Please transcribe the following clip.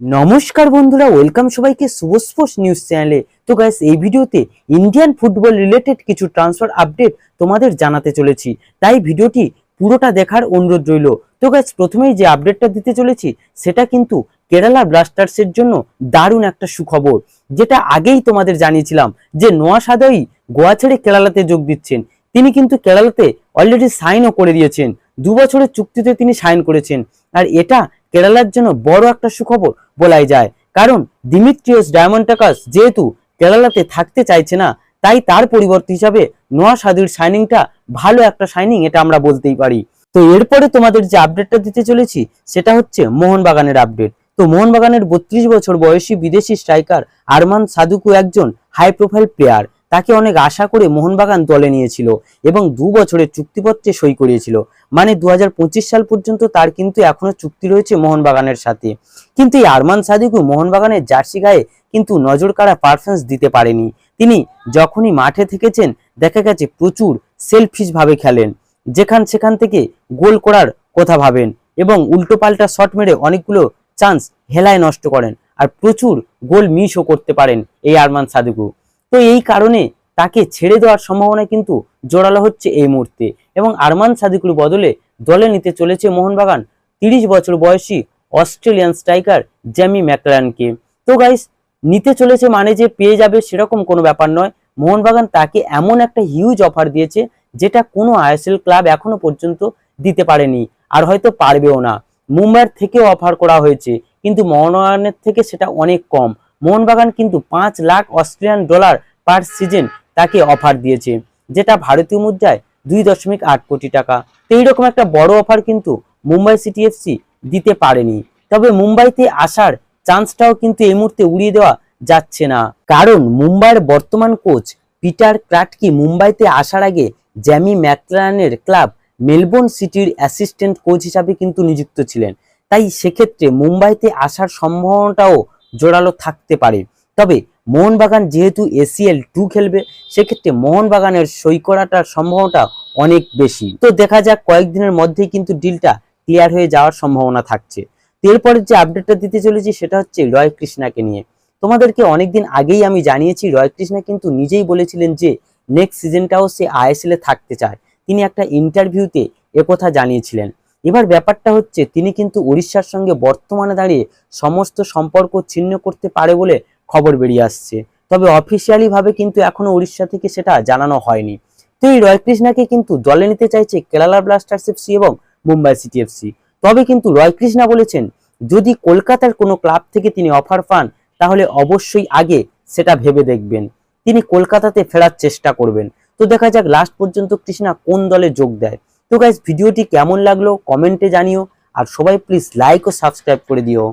নমস্কার বন্ধুরা ওয়েলকাম সবাইকে শুভ স্পোর্টস নিউজ চ্যানেলে তো গাইস এই ভিডিওতে ইন্ডিয়ান ফুটবল রিলেটেড কিছু ট্রান্সফার আপডেট তোমাদের জানাতে চলেছি। তাই ভিডিওটি পুরোটা দেখার অনুরোধ রইল। তো গাইস প্রথমেই যে আপডেটটা দিতে চলেছি, সেটা কিন্তু কেরালা ব্লাস্টার্সের জন্য দারুণ একটা সুখবর। যেটা আগেই তোমাদের জানিয়েছিলাম যে নোয়া সাদই গোয়া ছেড়ে কেরালাতে যোগ দিচ্ছেন। তিনি কিন্তু কেরালাতে অলরেডি সাইনও করে দিয়েছেন। দু বছরের চুক্তিতে তিনি সাইন করেছেন। আর এটা কেরালার জন্য বড় একটা সুখবর বলাই যায়। কারণ দিমিত্রিয়স ডায়মন্ডাকাস যেহেতু কেরালাতে থাকতে চাইছে না, তাই তার পরিবর্তে হিসাবে নোয়া সাদুর সাইনিংটা ভালো একটা সাইনিং এটা আমরা বলতেই পারি। তো এরপরে তোমাদের যে আপডেটটা দিতে চলেছি, সেটা হচ্ছে মোহনবাগানের আপডেট তো মোহনবাগানের বত্রিশ বছর বয়সী বিদেশি স্ট্রাইকার আরমান সাদুকু একজন হাই প্রোফাইল প্লেয়ার তাকে অনেক আশা করে মোহনবাগান দলে নিয়েছিল এবং দু বছরের চুক্তিপত্রে সই করিয়েছিল। মানে দু হাজার পঁচিশ সাল পর্যন্ত তার কিন্তু এখনও চুক্তি রয়েছে মোহনবাগানের সাথে। কিন্তু এই আরমান সাদিকু মোহনবাগানের জার্সি গায়ে কিন্তু নজর কাড়া পারফরমেন্স দিতে পারেনি। তিনি যখনই মাঠে থেকেছেন, দেখা গেছে প্রচুর সেলফিশ ভাবে খেলেন। যেখান সেখান থেকে গোল করার কথা ভাবেন এবং উল্টো পাল্টা শট মেরে অনেকগুলো চান্স হেলায় নষ্ট করেন। আর প্রচুর গোল মিসও করতে পারেন এই আরমান সাদিকু। তো এই কারণে তাকে ছেড়ে দেওয়ার সম্ভাবনা কিন্তু জোরালো হচ্ছে এই মুহূর্তে। এবং আরমান সাদিকুর বদলে দলে নিতে চলেছে মোহনবাগান তিরিশ বছর বয়সী অস্ট্রেলিয়ান স্ট্রাইকার জ্যামি ম্যাকলানকে। তো গাইস, নিতে চলেছে মানে যে পেয়ে যাবে সেরকম কোনো ব্যাপার নয়। মোহনবাগান তাকে এমন একটা হিউজ অফার দিয়েছে যেটা কোনো আইএসএল ক্লাব এখনও পর্যন্ত দিতে পারেনি আর হয়তো পারবেও না। মুম্বাইয়ের থেকেও অফার করা হয়েছে, কিন্তু মোহনবাগানের থেকে সেটা অনেক কম। মোহনবাগান কিন্তু পাঁচ lakh Australian dollar per season তাকে অফার দিয়েছে, যেটা ভারতীয় মুদ্রায় দুই দশমিক আট কোটি টাকা। তো এইরকম একটা বড় অফার কিন্তু মুম্বাই সিটি এফসি দিতে পারেনি। তবে মুম্বাইতে আসার চান্সটাও কিন্তু এই মুহূর্তে উড়িয়ে দেওয়া যাচ্ছে না। কারণ মুম্বাইয়ের বর্তমান কোচ পিটার ক্রাটকি মুম্বাইতে আসার আগে জ্যামি ম্যাকলানের ক্লাব মেলবোর্ন সিটির অ্যাসিস্ট্যান্ট কোচ হিসাবে কিন্তু নিযুক্ত ছিলেন। তাই সেক্ষেত্রে মুম্বাইতে আসার সম্ভাবনাটাও জোরালো থাকতে পারে। তবে মোহনবাগান যেহেতু এসিএল টু খেলবে, সেক্ষেত্রে মোহনবাগানের সই করাটার সম্ভাবনাটা অনেক বেশি। তো দেখা যাক, কয়েকদিনের মধ্যেই কিন্তু ডিলটা ক্লিয়ার হয়ে যাওয়ার সম্ভাবনা থাকছে। তো এরপরে যে আপডেটটা দিতে চলেছি, সেটা হচ্ছে রয় কৃষ্ণাকে নিয়ে। তোমাদেরকে অনেকদিন আগেই আমি জানিয়েছি রয় কৃষ্ণা কিন্তু নিজেই বলেছিলেন যে নেক্সট সিজনটাও সে আইএসএল এ থাকতে চায়। তিনি একটা ইন্টারভিউতে একথা জানিয়েছিলেন। এবার ব্যাপারটা হচ্ছে, তিনি কিন্তু উড়িষ্যার সঙ্গে বর্তমানে দাঁড়িয়ে সমস্ত সম্পর্ক ছিন্ন করতে পারে বলে খবর বেরিয়ে আসছে। তবে অফিসিয়ালি ভাবে কিন্তু এখনও উড়িষ্যা থেকে সেটা জানানো হয়নি। তো এই রয় কৃষ্ণাকে কিন্তু দলে নিতে চাইছে কেরালা ব্লাস্টার্স এফসি এবং মুম্বাই সিটি এফসি তবে কিন্তু রয় কৃষ্ণা বলেছেন, যদি কলকাতার কোনো ক্লাব থেকে তিনি অফার পান, তাহলে অবশ্যই আগে সেটা ভেবে দেখবেন। তিনি কলকাতাতে ফেরার চেষ্টা করবেন। তো দেখা যাক, লাস্ট পর্যন্ত কৃষ্ণা কোন দলে যোগ দেয়। তো গাইজ ভিডিওটি কেমন লাগল? কমেন্টে জানিও। আর সবাই প্লিজ লাইক ও সাবস্ক্রাইব করে দিও।